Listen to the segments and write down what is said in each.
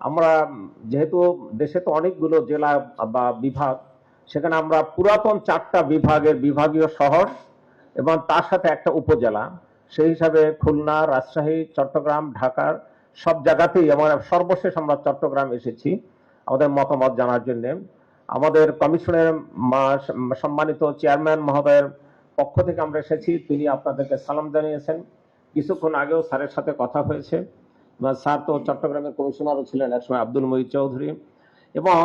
আমরা যেহেতু দেশে তো অনেকগুলো জেলা বা বিভাগ, সেখানে আমরা পুরাতন চারটা বিভাগের বিভাগীয় শহর এবং তার সাথে একটা উপজেলা। সেই হিসাবে খুলনা, রাজশাহী, চট্টগ্রাম ঢাকার সব জায়গাতেই আমরা সর্বশেষ আমরা চট্টগ্রাম এসেছি আমাদের মতামত জানার জন্য। আমাদের কমিশনের সম্মানিত চেয়ারম্যান মহোদয়ের পক্ষ থেকে আমরা এসেছি। তিনি আপনাদেরকে সালাম জানিয়েছেন। কিছুক্ষণ আগেও স্যারের সাথে কথা হয়েছে। স্যার তো চট্টগ্রামের কমিশনারও ছিলেন একসময় আব্দুল মহিদ চৌধুরী। এবং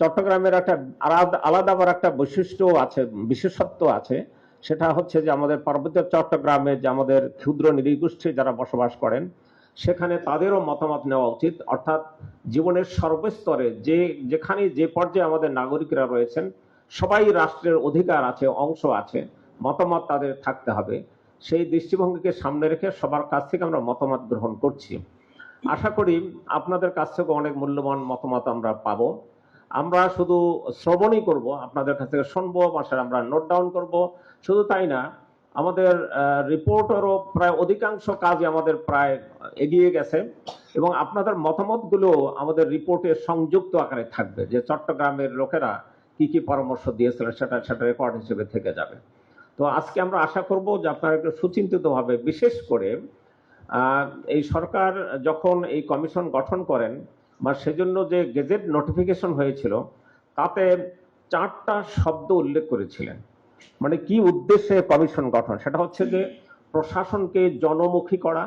চট্টগ্রামের একটা আলাদা আলাদা আবার একটা বৈশিষ্ট্য আছে, বিশেষত্ব আছে। সেটা হচ্ছে যে আমাদের পার্বত্য চট্টগ্রামে যে আমাদের ক্ষুদ্র নৃগোষ্ঠী যারা বসবাস করেন, সেখানে তাদেরও মতামত নেওয়া উচিত। অর্থাৎ জীবনের সর্বস্তরে যে, যেখানে যে পর্যায়ে আমাদের নাগরিকরা রয়েছেন, সবাই রাষ্ট্রের অধিকার আছে, অংশ আছে, মতামত তাদের থাকতে হবে। সেই দৃষ্টিভঙ্গিকে সামনে রেখে সবার কাছ থেকে আমরা মতামত গ্রহণ করছি। আশা করি আপনাদের কাছ থেকে অনেক মূল্যবান মতামত আমরা পাবো। আমরা শুধু শ্রবণই করব, আপনাদের কাছ থেকে শুনব মাসের আমরা নোট ডাউন করব। শুধু তাই না, আমাদের রিপোর্টেরও প্রায় অধিকাংশ কাজই আমাদের প্রায় এগিয়ে গেছে এবং আপনাদের মতামতগুলো আমাদের রিপোর্টে সংযুক্ত আকারে থাকবে যে চট্টগ্রামের লোকেরা কি কি পরামর্শ দিয়েছিলেন সেটা সেটা রেকর্ড হিসেবে থেকে যাবে। তো আজকে আমরা আশা করব যে আপনারা একটু সুচিন্তিতভাবে, বিশেষ করে এই সরকার যখন এই কমিশন গঠন করেন, বা সেজন্য যে গেজেট নোটিফিকেশন হয়েছিল, তাতে চারটা শব্দ উল্লেখ করেছিলেন। মানে কি উদ্দেশ্যে কমিশন গঠন? সেটা হচ্ছে যে প্রশাসনকে জনমুখী করা,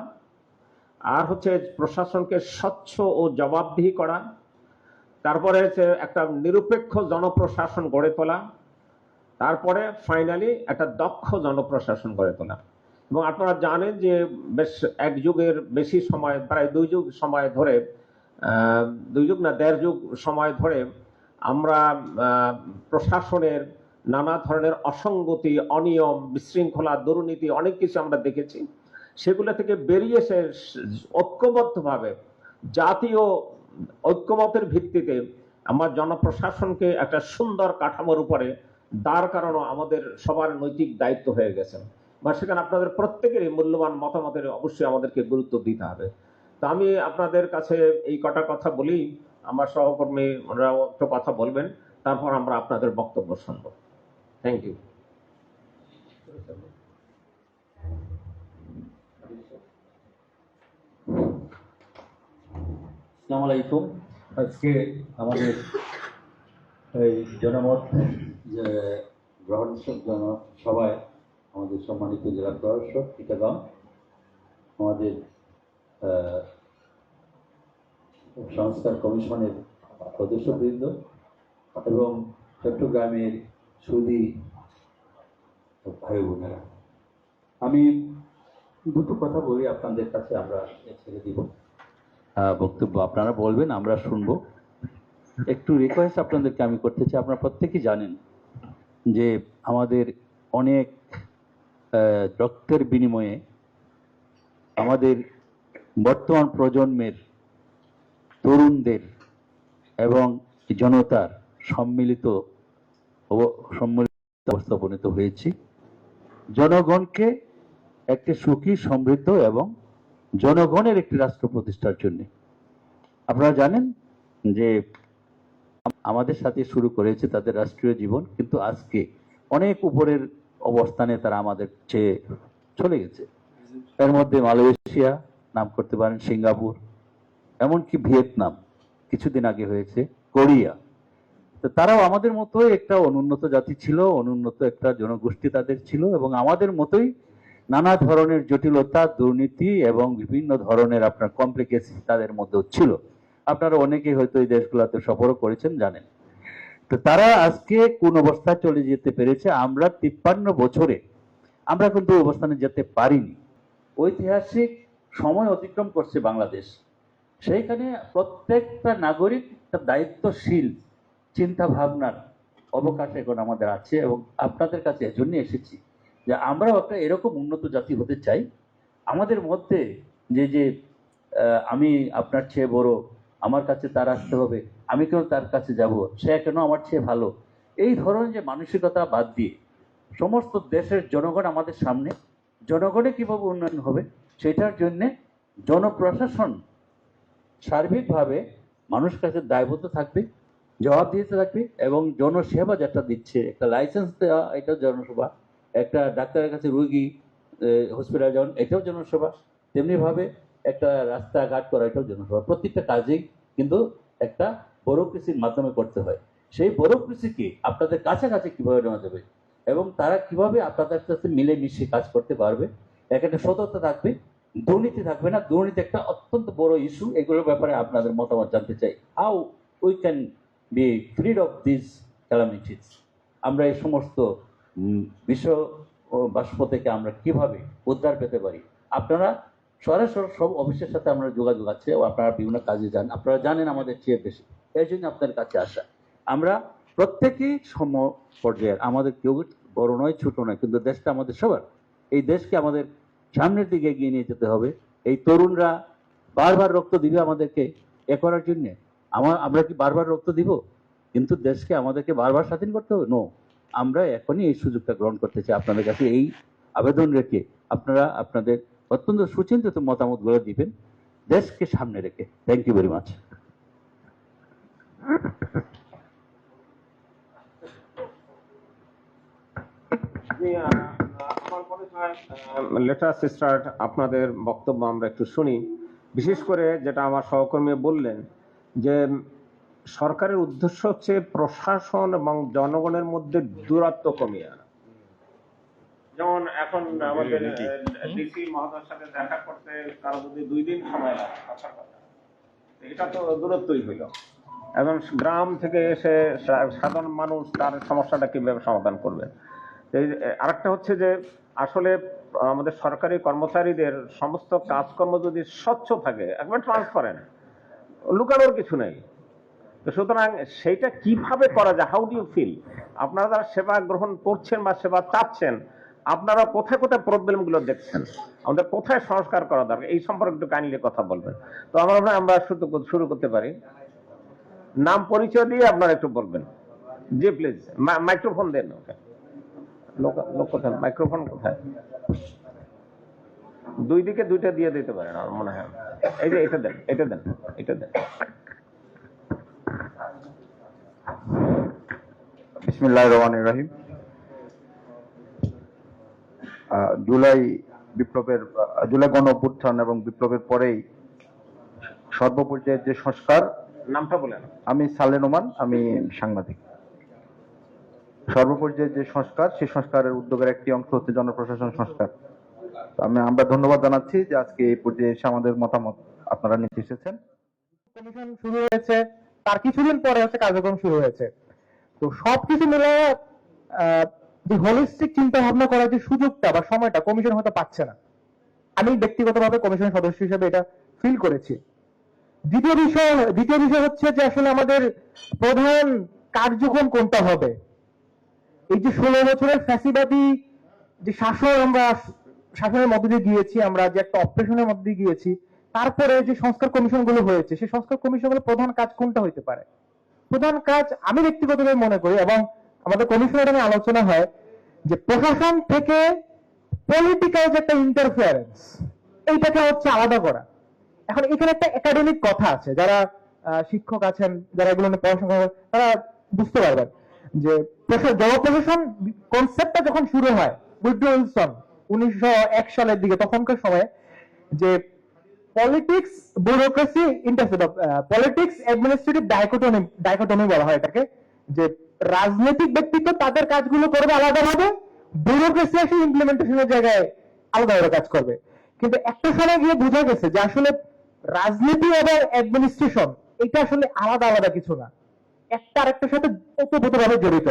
আর হচ্ছে প্রশাসনকে স্বচ্ছ ও জবাবদিহি করা, তারপরে একটা নিরপেক্ষ জনপ্রশাসন গড়ে তোলা, তারপরে ফাইনালি একটা দক্ষ জনপ্রশাসন গড়ে তোলা। এবং আপনারা জানেন যে বেশ এক যুগের বেশি সময়, প্রায় দুই যুগ সময় ধরে দুই যুগ না, দেড় যুগ সময় ধরে আমরা প্রশাসনের নানা ধরনের অসঙ্গতি, অনিয়ম, বিশৃঙ্খলা, দুর্নীতি অনেক কিছু আমরা দেখেছি। সেগুলো থেকে বেরিয়ে এসে ঐক্যবদ্ধভাবে, জাতীয় ঐক্যমতের ভিত্তিতে আমার জনপ্রশাসনকে একটা সুন্দর কাঠামোর উপরে দাঁড় করানো আমাদের সবার নৈতিক দায়িত্ব হয়ে গেছে। বা সেখানে আপনাদের প্রত্যেকেরই মূল্যবান মতামতের অবশ্যই আমাদেরকে গুরুত্ব দিতে হবে। তো আমি আপনাদের কাছে এই কটা কথা বলি, আমার সহকর্মীরাও একটু কথা বলবেন, তারপর আমরা আপনাদের বক্তব্য শুনব। থ্যাংক ইউ আলাইকুম। আজকে আমাদের এই জনমত, যে গ্রহণ সভায় আমাদের সম্মানিত জেলা প্রশাসক চিটাগাং আমাদের সংস্কার কমিশনের সদস্যবৃন্দ এবং চট্টগ্রামের সুদী ভাই বোনেরা। আমি দুটো কথা বলি, আপনাদের কাছে আমরা ছেড়ে দিব। বক্তব্য আপনারা বলবেন, আমরা শুনব। একটু রিকোয়েস্ট আপনাদেরকে আমি করতে চাই। আপনারা প্রত্যেকেই জানেন যে আমাদের অনেক রক্তের বিনিময়ে আমাদের বর্তমান প্রজন্মের তরুণদের এবং জনতার সম্মিলিত সম্মিলিত অবস্থা হয়েছি। জনগণকে একটি সুখী, সমৃদ্ধ এবং জনগণের একটি রাষ্ট্র প্রতিষ্ঠার জন্য। আপনারা জানেন যে আমাদের সাথে শুরু করেছে তাদের রাষ্ট্রীয় জীবন, কিন্তু আজকে অনেক উপরের অবস্থানে তারা আমাদের চেয়ে চলে গেছে। এর মধ্যে মালয়েশিয়া নাম করতে পারেন সিঙ্গাপুর, এমনকি ভিয়েতনাম কিছুদিন আগে হয়েছে কোরিয়া। তো তারাও আমাদের মতোই একটা অনুন্নত জাতি ছিল, অনুন্নত একটা জনগোষ্ঠী তাদের ছিল এবং আমাদের মতোই নানা ধরনের জটিলতা, দুর্নীতি এবং বিভিন্ন ধরনের আপনার কমপ্লিকেশন তাদের মধ্যেও ছিল। আপনারা অনেকেই হয়তো এই দেশগুলোতে সফরও করেছেন, জানেন। তো তারা আজকে কোন অবস্থায় চলে যেতে পেরেছে আমরা তিপ্পান্ন বছরে, আমরা কিন্তু অবস্থানে যেতে পারিনি। ঐতিহাসিক সময় অতিক্রম করছে বাংলাদেশ। সেইখানে প্রত্যেকটা নাগরিক তার দায়িত্বশীল চিন্তা ভাবনার অবকাশ এখন আমাদের আছে এবং আপনাদের কাছে এজন্য এসেছি যে আমরাও একটা এরকম উন্নত জাতি হতে চাই। আমাদের মধ্যে যে যে আমি আপনার চেয়ে বড়, আমার কাছে তার আসতে হবে আমি কেন তার কাছে যাব? সে কেন আমার চেয়ে ভালো? এই ধরনের যে মানসিকতা বাদ দিয়ে সমস্ত দেশের জনগণ আমাদের সামনে, জনগণে কীভাবে উন্নয়ন হবে সেটার জন্যে জনপ্রশাসন সার্বিকভাবে মানুষের কাছে দায়বদ্ধ থাকবে, জবাব দিতে থাকবে এবং জনসেবা যেটা দিচ্ছে, একটা লাইসেন্স দেওয়া, এটাও জনসেবা, একটা ডাক্তারের কাছে রুগী হসপিটাল যাওয়ান, এটাও জনসেবা, তেমনিভাবে একটা রাস্তাঘাট করা, এটাও জনসেবা। প্রত্যেকটা কাজেই কিন্তু একটা ব্যুরোক্রেসির মাধ্যমে করতে হয়। সেই ব্যুরোক্রেসিকে আপনাদের কাছাকাছি কীভাবে নেওয়া যাবে এবং তারা কীভাবে আপনাদের সাথে মিলেমিশে কাজ করতে পারবে? এক একটা সততা থাকবে, দুর্নীতি থাকবে না। দুর্নীতি একটা অত্যন্ত বড় ইস্যু এগুলোর ব্যাপারে আপনাদের মতামত জানতে চাই। How we can be freed of this calamities আমরা এই সমস্ত বিশ্ব বাষ্প থেকে আমরা কীভাবে উদ্ধার পেতে পারি? আপনারা সরাসরি সব অফিসের সাথে আমরা যোগাযোগ আছে আপনারা বিভিন্ন কাজে যান। আপনারা জানেন আমাদের চেয়ে বেশি। এই জন্য আপনার কাছে আসা। আমরা প্রত্যেকেই সম পর্যায়ের, আমাদের কেউ বড় নয়, ছোট নয়, কিন্তু দেশটা আমাদের সবার। এই দেশকে আমাদের সামনের দিকে এগিয়ে নিয়ে যেতে হবে। এই তরুণরা বারবার রক্ত দিবে আমাদেরকে এ করার জন্যে। আমার আমরা কি বারবার রক্ত দিব? কিন্তু দেশকে আমাদেরকে বারবার স্বাধীন করতে হবে? নো আমরা এখনই এই সুযোগটা গ্রহণ করতে চাই। আপনাদের কাছে এই আবেদন রেখে আপনারা আপনাদের অত্যন্ত সুচিন্তিত মতামত মতামতগুলো দিবেন। দেশকে সামনে রেখে। Thank you very much later sister আপনাদের বক্তব্য আমরা একটু শুনি। বিশেষ করে যেটা আমার সহকর্মী বললেন যে সরকারের উদ্দেশ্য হচ্ছে প্রশাসন এবং জনগণের মধ্যে দূরত্ব কমিয়ে আনা। যেমন এখন আমাদের ডিসি মহোদয়ের সাথে দেখা করতে কারও যদি দুই দিন সময় লাগে আসার কথা। এটা তো দূরত্বই হইল এখন গ্রাম থেকে এসে সাধারণ মানুষ তার সমস্যাটা কীভাবে সমাধান করবে? এই আরেকটা হচ্ছে যে, আসলে আমাদের সরকারি কর্মচারীদের সমস্ত কাজকর্ম যদি স্বচ্ছ থাকে, একবার ট্রান্সপারেন্ট লুকানোর কিছু নেই। তো সুতরাং সেইটা কীভাবে করা যায়? হাউ ডু ইউ ফিল আপনারা যারা সেবা গ্রহণ করছেন বা সেবা চাচ্ছেন, আপনারা কোথায় কোথায় প্রবলেমগুলো দেখছেন? আমাদের কোথায় সংস্কার করা দরকার? এই সম্পর্কে একটু কাইন্ডলি কথা বলবেন। তো আমরা আমরা শুরু করতে পারি। নাম পরিচয় দিয়ে আপনারা একটু বলবেন। জি প্লিজ মাইক্রোফোন দেন লোক কোথায়? মাইক্রোফোন কোথায়? দুই দিকে দুইটা দিয়ে দিতে পারেন আমার মনে হয়। এই যে এটা দেন এটা দেন এটা দেন। বিসমিল্লাহ রহমান রহিম। জুলাই বিপ্লবের জুলাই গণ এবং বিপ্লবের পরেই সর্বপর্যায়ের যে সংস্কার নামটা বলেন আমি সালেন ওমান আমি সাংবাদিক। সর্বপর্যায়ের যে সংস্কার সেই সংস্কারের উদ্যোগের একটি অংশ হচ্ছে জনপ্রশাসন সংস্কার। আমি আমরা ধন্যবাদ জানাচ্ছি যে আজকে এই পর্যায়ে এসে আমাদের মতামত আপনারা নিতে এসেছেন। কমিশন শুরু হয়েছে তার কিছুদিন পরে হচ্ছে কার্যক্রম শুরু হয়েছে। তো সবকিছু মিলে যে হোলিস্টিক চিন্তা ভাবনা করার যে সুযোগটা বা সময়টা কমিশন হয়তো পাচ্ছে না। আমি ব্যক্তিগতভাবে কমিশন সদস্য হিসেবে এটা ফিল করেছি। দ্বিতীয় বিষয় দ্বিতীয় বিষয় হচ্ছে যে আসলে আমাদের প্রধান কার্যক্রম কোনটা হবে? এই যে ষোলো বছরের ফ্যাসিবাদী যে শাসন আমরা শাসনের মধ্যে দিয়ে গিয়েছি, আমরা যে একটা অপারেশনের মধ্যে দিয়ে গিয়েছি, তারপরে যে সংস্কার কমিশনগুলো হয়েছে, সেই সংস্কার কমিশনগুলো প্রধান কাজ কোনটা হইতে পারে? প্রধান কাজ আমি ব্যক্তিগতভাবে মনে করি এবং আমাদের কমিশনের নিয়ে আলোচনা হয় যে প্রশাসন থেকে পলিটিক্যাল যে একটা ইন্টারফিয়ারেন্স এইটাকে হচ্ছে আলাদা করা। এখন এখানে একটা একাডেমিক কথা আছে। যারা শিক্ষক আছেন, যারা এগুলো নিয়ে পড়াশোনা করেন, তারা বুঝতে পারবেন যে প্রশা- জনপ্রশাসন কনসেপ্টটা যখন শুরু হয় উইড্রো উইলসন, উনিশশো এক সালের দিকে, তখনকার সময় যে politics bureaucracy intersect politics administrative dichotomy dichotomy বলা হয় এটাকে, যে রাজনৈতিক ব্যক্তিত্ব তাদের কাজগুলো করবে আলাদাভাবে ব্যুরোক্রেসি এসে ইমপ্লিমেন্টেশনের জায়গায় আলাদাভাবে কাজ করবে। কিন্তু একটা সময় গিয়ে বোঝা গেছে যে আসলে রাজনীতি এবং অ্যাডমিনিস্ট্রেশন এটা আসলে আলাদা আলাদা কিছু না। একটা আরেকটার সাথে ওতপ্রোতভাবে জড়িত।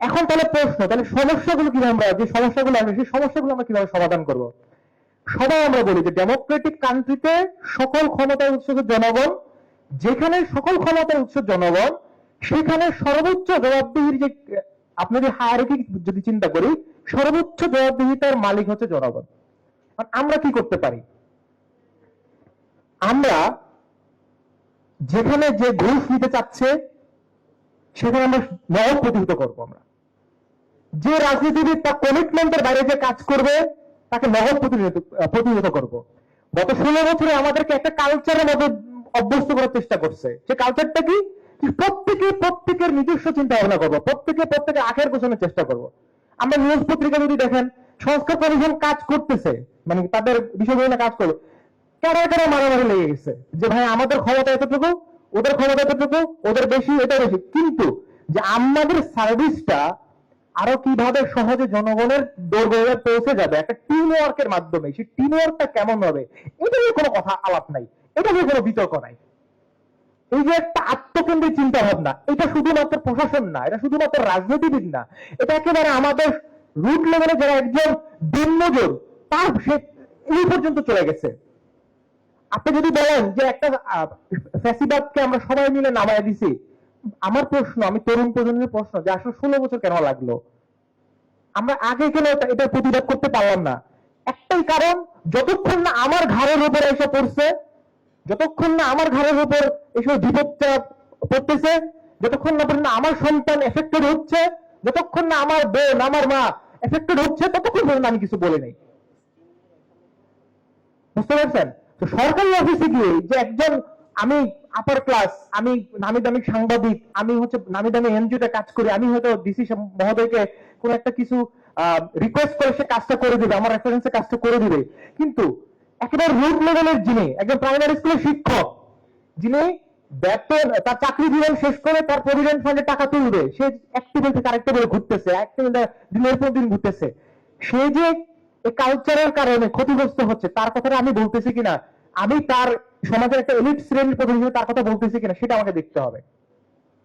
এখন তাহলে প্রশ্ন, তাহলে সমস্যাগুলো কীভাবে আমরা, যে সমস্যাগুলো আসবে সেই সমস্যাগুলো আমরা কীভাবে সমাধান করব? সবাই আমরা বলি যে ডেমোক্রেটিক কান্ট্রিতে সকল ক্ষমতার উৎস জনগণ, যেখানে সকল ক্ষমতার উৎস জনগণ, সেখানে সর্বোচ্চ জবাবদিহির যে, আপনি যদি হায়ারিটি যদি চিন্তা করি, সর্বোচ্চ জবাবদিহিতার মালিক হচ্ছে জনগণ। আমরা কি করতে পারি? আমরা যেখানে যে ঘুষ নিতে চাচ্ছে, সেখানে আমরা নগদ প্রতিহিত করব আমরা। যে রাজনীতিবিদ তার কমিটমেন্টের বাইরে যে কাজ করবে, তাকে নগদ প্রতিহত করব। গত ষোলো বছরে আমাদেরকে একটা কালচারের মধ্যে অভ্যস্ত করার চেষ্টা করছে। সে কালচারটা কি? প্রত্যেকে প্রত্যেকের নিজস্ব চিন্তা ভাবনা করব, প্রত্যেকে প্রত্যেকে আখের গোছানোর চেষ্টা করব। আমরা নিউজ পত্রিকা যদি দেখেন, সংস্কার কমিশন কাজ করতেছে মানে তাদের বিষয়গুলো কাজ করল। কারা কারা মারামারি লেগে গেছে। যে ভাই, আমাদের ক্ষমতা এতটুকু, ওদের ক্ষমতা এতটুকু, ওদের বেশি এটা বেশি। কিন্তু যে আমাদের সার্ভিসটা আরও কীভাবে সহজে জনগণের দোরগোড়ায় পৌঁছে যাবে, একটা টিম ওয়ার্কের মাধ্যমে, সেই টিম ওয়ার্কটা কেমন হবে, এটা নিয়ে কোনো কথা আলাপ নাই। এটা নিয়ে কোনো বিতর্ক নাই। এই যে একটা আত্মকেন্দ্রিক চিন্তা ভাবনা এটা শুধুমাত্র প্রশাসন না, এটা শুধুমাত্র রাজনীতিবিদ না, এটা একেবারে আমাদের রুট লেভেলে যারা একজন দিনমজুর তার সে এই পর্যন্ত চলে গেছে। আপনি যদি বলেন যে একটা ফ্যাসিবাদকে আমরা সবাই মিলে নামায় দিছি, আমার প্রশ্ন, আমি তরুণ প্রজন্মের প্রশ্ন যে আসলে ষোলো বছর কেন লাগল? আমরা আগে কেন এটা- প্রতিবাদ করতে পারলাম না। একটাই কারণ, যতক্ষণ না আমার ঘাড়ের উপর এসে পড়ছে, যতক্ষণ না আমার ঘাড়ের উপর এসব বিপদটা পড়তেছে, যতক্ষণ না পর্যন্ত আমার সন্তান এফেক্টেড হচ্ছে, যতক্ষণ না আমার বোন, আমার মা এফেক্টেড হচ্ছে, ততক্ষণ পর্যন্ত আমি কিছু বলি নাই। বুঝতে পারছেন? সরকারি অফিসে গিয়ে যে একজন আমি আপার ক্লাস আমি নামি দামি সাংবাদিক, আমি হচ্ছে নামি দামি এনজিওতে কাজ করি, আমি হয়তো ডিসি মহোদয়কে কোন একটা কিছু রিকোয়েস্ট করে সে কাজটা করে দিবে, আমার রেফারেন্সে কাজটা করে দিবে। কিন্তু একেবারে রুট লেভেলের যিনি, একজন প্রাইমারি স্কুলের শিক্ষক, যিনি বেতন, তার চাকরি জীবন শেষ করে তার প্রভিডেন্ট ফান্ডে টাকা তুলবে, সে এক টেবিল থেকে আরেক টেবিলে ঘুরতেছে এক টেবিল দিনের পর দিন ঘুরতেছে। সে যে কালচারের কারণে ক্ষতিগ্রস্ত হচ্ছে, তার কথাটা আমি বলতেছি কিনা আমি তার সমাজের একটা এলিট শ্রেণির প্রতিনিধি, তার কথা বলতেছি কিনা সেটা আমাকে দেখতে হবে।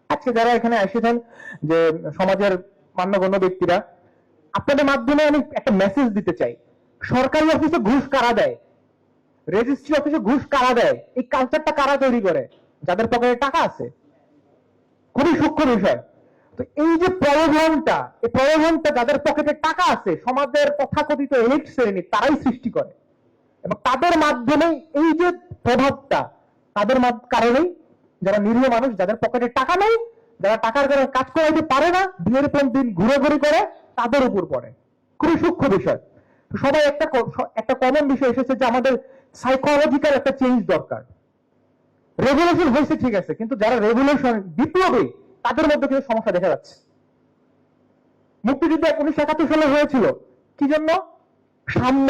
আজকে যারা এখানে এসেছেন যে সমাজের মান্যগণ্য ব্যক্তিরা, আপনাদের মাধ্যমে আমি একটা মেসেজ দিতে চাই। সরকারি অফিসে ঘুষ কারা দেয়? রেজিস্ট্রি অফিসে ঘুষ কারা দেয়? এই কালচারটা কারা তৈরি করে? যাদের পকেটে টাকা আছে? খুবই সূক্ষ্ম বিষয়। তো এই যে প্রলোভনটা, এই প্রলোভনটা যাদের পকেটে টাকা আছে, সমাজের তথাকথিত এলিট শ্রেণি তারাই সৃষ্টি করে। এবং তাদের মাধ্যমে এই যে প্রভাবটা, তাদের কারণেই যারা নিরীহ মানুষ, যাদের পকেটে টাকা নেই, যারা টাকার কারণে কাজ করাইতে পারে না দিনের পর দিন ঘুরে করে, তাদের উপর পড়ে। খুবই সূক্ষ্ম বিষয়। সবাই একটা একটা কমন বিষয় এসেছে যে আমাদের সাইকোলজিক্যাল একটা চেঞ্জ দরকার। রেগুলেশন হয়েছে ঠিক আছে, কিন্তু যারা রেগুলেশন বিপ্লবী, তাদের মধ্যে কিছু সমস্যা দেখা যাচ্ছে। মুক্তিযুদ্ধ উনিশশো একাত্তর সালে হয়েছিল। কি জন্য? সাম্য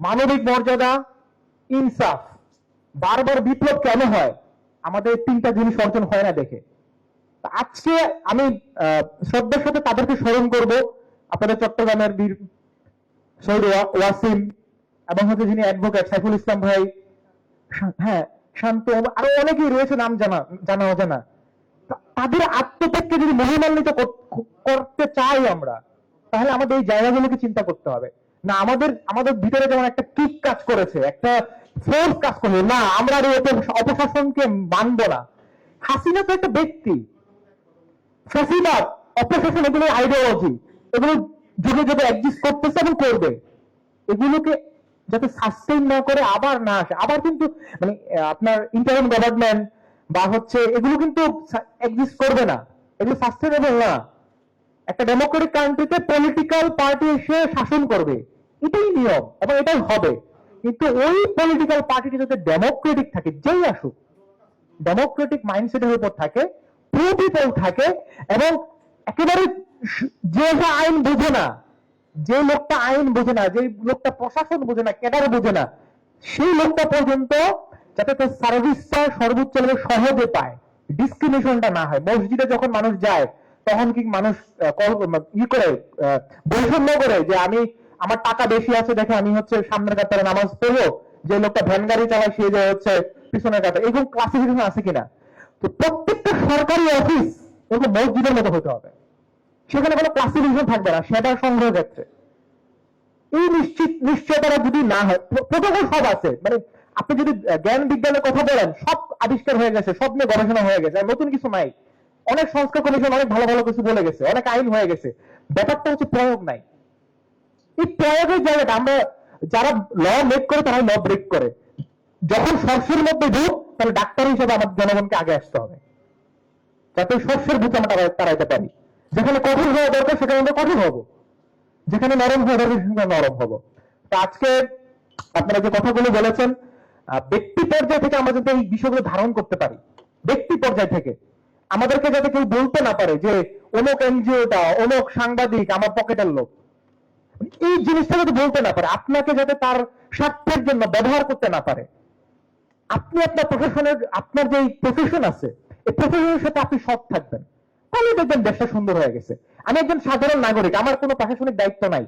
মানবিক মর্যাদা, ইনসাফ, বারবার বিপ্লব কেন হয়? আমাদের তিনটা জিনিস অর্জন হয় না দেখে। আজকে আমি শ্রদ্ধার সাথে তাদেরকে স্মরণ করব। আপনাদের চট্টগ্রামের বীর শহীদ ওয়াসিম এবং হচ্ছে যিনি অ্যাডভোকেট সাইফুল ইসলাম ভাই হ্যাঁ শান্ত আরও অনেকেই রয়েছে নাম জানা জানা অজানা। তাদের আত্মত্যাগকে যদি মহিমান্বিত করতে চাই আমরা, তাহলে আমাদের এই জায়গাগুলোকে চিন্তা করতে হবে। না, আমাদের আমাদের ভিতরে যেমন একটা কিক কাজ করেছে, একটা ফোর্স কাজ করবে না, আমরা অপশাসনকে মানব না। হাসিনা তো একটা ব্যক্তি। অপশাসন, এগুলো আইডিওলজি এগুলো যুগে যুগে করতেছে এবং করবে। এগুলোকে যাতে সাস্টেইন না করে, আবার না আসে, আবার কিন্তু মানে আপনার ইন্টারিম গভর্নমেন্ট বা হচ্ছে, এগুলো কিন্তু এক্সিস্ট করবে না। এগুলো সাস্টেনেবল না। একটা ডেমোক্রেটিক কান্ট্রিতে পলিটিক্যাল পার্টি এসে শাসন করবে। এটাই নিয়ম এবং এটাই হবে। কিন্তু ওই পলিটিক্যাল পার্টিটি যাতে ডেমোক্রেটিক থাকে, যেই আসুক ডেমোক্রেটিক মাইন্ডসেটের উপর থাকে প্রো পিপল থাকে এবং একেবারে যে আইন বোঝে না, যে লোকটা আইন বোঝে না, যে লোকটা প্রশাসন বোঝে না, ক্যাডার বোঝে না, সেই লোকটা পর্যন্ত যাতে তার সার্ভিসটা সর্বোচ্চ লেভেলে সহজে পায় ডিসক্রিমিনেশনটা না হয়। মসজিদে যখন মানুষ যায়, তখন কি মানুষ ই করে বৈষম্য করে যে আমি আমার টাকা বেশি আছে, দেখে আমি হচ্ছে সামনের কাতারে নামাজ পড়ব, যে লোকটা ভ্যান গাড়ি চালায় সে যে হচ্ছে পিছনের কাতারে। এরকম ক্লাসিফিকেশন আছে কিনা? তো প্রত্যেকটা সরকারি অফিস এরকম মসজিদের মতো হতে হবে। সেখানে কোনো ক্লাসিফিকেশন থাকবে না, সেটা সংগ্রহ ক্ষেত্রে। এই নিশ্চিত নিশ্চয়তা যদি না হয় প্রোটোকল সব আছে। মানে আপনি যদি জ্ঞান বিজ্ঞানের কথা বলেন, সব আবিষ্কার হয়ে গেছে, সব নিয়ে গবেষণা হয়ে গেছে, আর নতুন কিছু নাই। অনেক সংস্কার কমিশন অনেক ভালো ভালো কিছু বলে গেছে, অনেক আইন হয়ে গেছে। ব্যাপারটা হচ্ছে প্রয়োগ নাই। এই প্রয়োগের জায়গাটা আমরা যারা ল মেক করে তারা ল ব্রেক করে। যখন শস্যের মধ্যে ঢুক তাহলে ডাক্তার হিসেবে আমাদের জনগণকে আগে আসতে হবে। যাতে ভূত আমরা তাড়াইতে পারি। যেখানে হওয়া দরকার, সেখানে আমরা যেখানে নরম হওয়া দরকার নরম হব। তো আজকে আপনারা যে কথাগুলো বলেছেন ব্যক্তি পর্যায় থেকে আমরা যাতে এই বিষয়গুলো ধারণ করতে পারি। ব্যক্তি পর্যায় থেকে। আমাদেরকে যাতে কেউ বলতে না পারে যে, অমুক এনজিওটা অমুক সাংবাদিক, আমার পকেটের লোক। এই জিনিসটা যাতে বলতে না পারে, আপনাকে যাতে তার স্বার্থের জন্য ব্যবহার করতে না পারে, আপনি আপনার প্রফেশনের আপনার যে প্রফেশন আছে, এই প্রফেশনের সাথে আপনি সৎ থাকবেন। তাহলে দেখবেন দেশটা সুন্দর হয়ে গেছে। আমি একজন সাধারণ নাগরিক, আমার কোনো প্রশাসনিক দায়িত্ব নাই।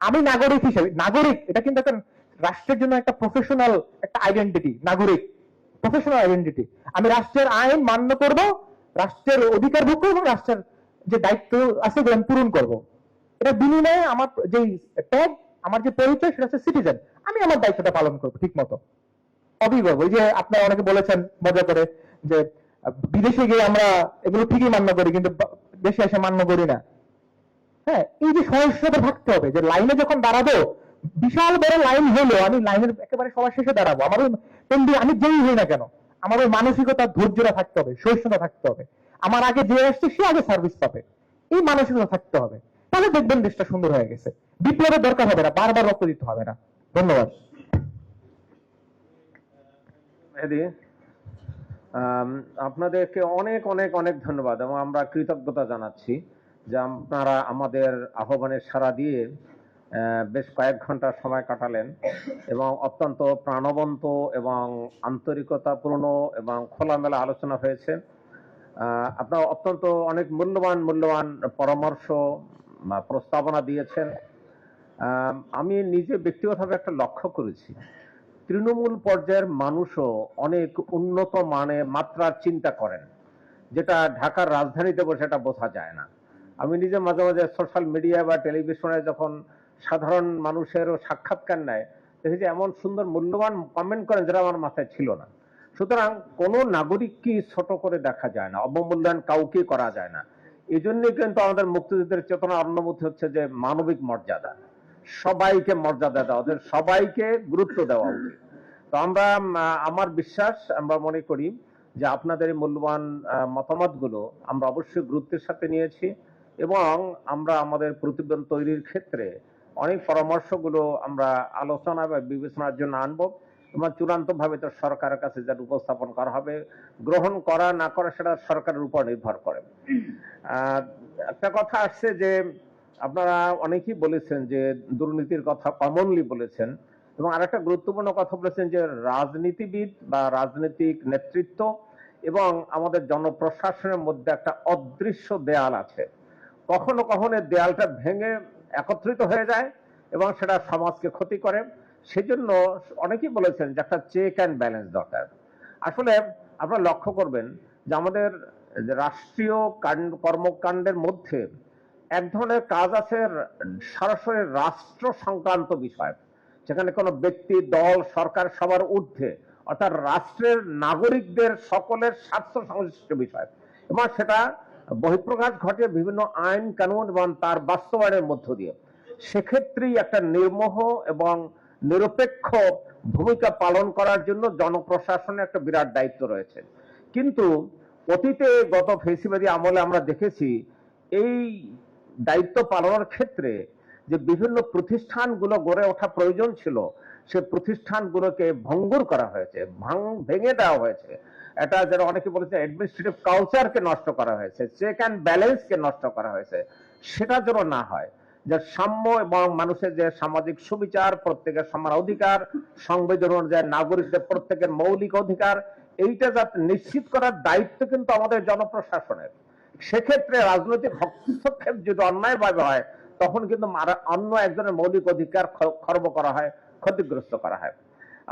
আমি নাগরিক হিসেবে, নাগরিক, এটা কিন্তু একটা রাষ্ট্রের জন্য একটা প্রফেশনাল একটা আইডেন্টিটি নাগরিক প্রফেশনাল আইডেন্টিটি আমি রাষ্ট্রের আইন মান্য করব, রাষ্ট্রের অধিকার ভোগ করব রাষ্ট্রের যে দায়িত্ব আছে পূরণ করব। এটা বিনিময়ে আমার যে ট্যাগ আমার যে পরিচয় সেটা হচ্ছে সিটিজেন আমি আমার দায়িত্বটা পালন করব ঠিক মতো অবিভাব ওই যে আপনারা অনেকে বলেছেন মজা করে যে, বিদেশে গিয়ে আমরা এগুলো ঠিকই মান্য করি, কিন্তু দেশে এসে মান্য করি না। হ্যাঁ এই যে সহিষ্ণুতা থাকতে হবে, যে লাইনে যখন দাঁড়াবো, বিশাল বড় লাইন হলো, আমি লাইনের একেবারে সবার শেষে দাঁড়াবো। আমার তেমনি আমি যেই হই না কেন, আমার ওই মানসিকতা, ধৈর্যটা থাকতে হবে, সহিষ্ণুতা থাকতে হবে। আমার আগে যে আসছে, সে আগে সার্ভিস পাবে। এই মানসিকতা থাকতে হবে। তাহলে দেখবেন দেশটা সুন্দর হয়ে গেছে। বিপ্লবের দরকার হবে না, বারবার রক্ত দিতে হবে না। ধন্যবাদ। আপনাদেরকে অনেক অনেক অনেক ধন্যবাদ এবং আমরা কৃতজ্ঞতা জানাচ্ছি যে আপনারা আমাদের আহ্বানে সাড়া দিয়ে বেশ কয়েক ঘণ্টা সময় কাটালেন এবং অত্যন্ত প্রাণবন্ত এবং আন্তরিকতাপূর্ণ এবং খোলামেলা আলোচনা হয়েছে। আপনারা অত্যন্ত অনেক মূল্যবান মূল্যবান পরামর্শ প্রস্তাবনা দিয়েছেন। আমি নিজে ব্যক্তিগতভাবে একটা লক্ষ্য করেছি। তৃণমূল পর্যায়ের মানুষও অনেক উন্নত মানে মাত্রার চিন্তা করেন, যেটা ঢাকার রাজধানীতে বসে এটা বোঝা যায় না। আমি নিজে মাঝে মাঝে সোশ্যাল মিডিয়া বা টেলিভিশনে যখন সাধারণ মানুষেরও সাক্ষাৎকার নেয়, দেখি যে এমন সুন্দর মূল্যবান কমেন্ট করেন যেটা আমার মাথায় ছিল না। সুতরাং কোনো নাগরিককে ছোট করে দেখা যায় না, অবমূল্যায়ন কাউকে করা যায় না। এই জন্যই কিন্তু আমাদের মুক্তিযুদ্ধের চেতনা অন্যমুখী হচ্ছে যে মানবিক মর্যাদা। সবাইকে মর্যাদা দেওয়া, ওদের সবাইকে গুরুত্ব দেওয়া উচিত। তো আমরা আমার বিশ্বাস, আমরা মনে করি যে আপনাদের এই মূল্যবান মতামতগুলো আমরা অবশ্যই গুরুত্বের সাথে নিয়েছি এবং আমরা আমাদের প্রতিবেদন তৈরির ক্ষেত্রে অনেক পরামর্শগুলো আমরা আলোচনা বা বিবেচনার জন্য আনব। এবং চূড়ান্ত ভাবে তো সরকারের কাছে যেটা উপস্থাপন করা হবে, গ্রহণ করা না করা সেটা সরকারের উপর নির্ভর করে। একটা কথা আসছে যে আপনারা অনেকেই বলেছেন যে দুর্নীতির কথা কমনলি বলেছেন এবং আরেকটা গুরুত্বপূর্ণ কথা বলেছেন যে রাজনীতিবিদ বা রাজনৈতিক নেতৃত্ব এবং আমাদের জনপ্রশাসনের মধ্যে একটা অদৃশ্য দেয়াল আছে। কখনো কখনো দেয়ালটা ভেঙে একত্রিত হয়ে যায় এবং সেটা সমাজকে ক্ষতি করে। সেজন্য অনেকেই বলেছেন যে একটা চেক অ্যান্ড ব্যালেন্স দরকার। আসলে আপনারা লক্ষ্য করবেন যে আমাদের রাষ্ট্রীয় কাণ্ড, কর্মকাণ্ডের মধ্যে এক ধরনের কাজ আছে সরাসরি রাষ্ট্র সংক্রান্ত বিষয়, যেখানে কোনো ব্যক্তি, দল, সরকার সবার ঊর্ধ্বে, অর্থাৎ রাষ্ট্রের নাগরিকদের সকলের স্বার্থ সংশ্লিষ্ট বিষয়। এবং সেটা বহিঃপ্রকাশ ঘটে বিভিন্ন আইন কানুন এবং তার বাস্তবায়নের মধ্য দিয়ে। সেক্ষেত্রেই একটা নির্মোহ এবং নিরপেক্ষ ভূমিকা পালন করার জন্য জনপ্রশাসনের একটা বিরাট দায়িত্ব রয়েছে। কিন্তু অতীতে গত ফেসিবাদী আমলে আমরা দেখেছি, এই দায়িত্ব পালনের ক্ষেত্রে যে বিভিন্ন প্রতিষ্ঠানগুলো গড়ে ওঠা প্রয়োজন ছিল, সে প্রতিষ্ঠানগুলোকে ভঙ্গুর করা হয়েছে, ভাঙ, ভেঙে দেওয়া হয়েছে। এটা যারা অনেকে বলেছে অ্যাডমিনিস্ট্রেটিভ কালচারকে নষ্ট করা হয়েছে চেক অ্যান্ড ব্যালেন্সকে নষ্ট করা হয়েছে। সেটা যেন না হয়। যে সাম্য এবং মানুষের যে সামাজিক সুবিচার, প্রত্যেকের সমান অধিকার, সংবিধান অনুযায়ী নাগরিকদের প্রত্যেকের মৌলিক অধিকার, এইটা যাতে নিশ্চিত করার দায়িত্ব কিন্তু আমাদের জনপ্রশাসনের। সেক্ষেত্রে রাজনৈতিক হস্তক্ষেপ যদি অন্যায়ভাবে হয়, তখন কিন্তু অন্য একজনের মৌলিক অধিকার খর্ব করা হয়, ক্ষতিগ্রস্ত করা হয়।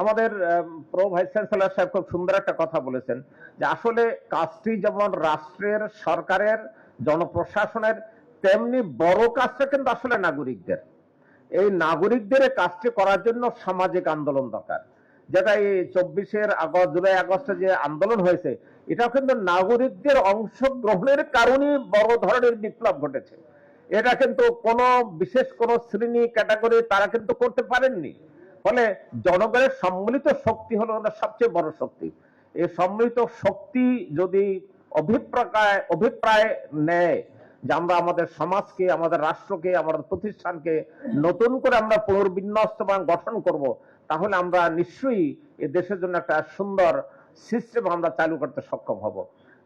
আমাদের প্রো ভাইস চ্যান্সেলর সাহেব খুব সুন্দর একটা কথা বলেছেন যে আসলে কাজটি যেমন রাষ্ট্রের, সরকারের, জনপ্রশাসনের তেমনি বড় কাজটা কিন্তু আসলে নাগরিকদের। এই নাগরিকদের কাজটি করার জন্য সামাজিক আন্দোলন দরকার। যেটা এই চব্বিশের আগস্ট, জুলাই আগস্টে যে আন্দোলন হয়েছে, এটাও কিন্তু নাগরিকদের অংশগ্রহণের কারণে বড় ধরনের বিপ্লব ঘটেছে। এটা কিন্তু কোনো বিশেষ কোনো শ্রেণি ক্যাটাগরি তারা কিন্তু করতে পারেননি। ফলে জনগণের সম্মিলিত শক্তি হলো সবচেয়ে বড় শক্তি। এই সম্মিলিত শক্তি যদি অভিপ্রায় অভিপ্রায় নেয় যে আমরা আমাদের সমাজকে, আমাদের রাষ্ট্রকে, আমাদের প্রতিষ্ঠানকে নতুন করে আমরা পুনর্বিন্যস্ত বা গঠন করব, তাহলে আমরা নিশ্চয়ই এ দেশের জন্য একটা সুন্দর সিস্টেম আমরা চালু করতে সক্ষম হব।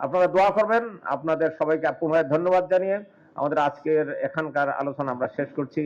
আপনারা দোয়া করবেন, আপনাদের সবাইকে পুনরায় ধন্যবাদ জানিয়ে আমাদের আজকের এখানকার আলোচনা আমরা শেষ করছি।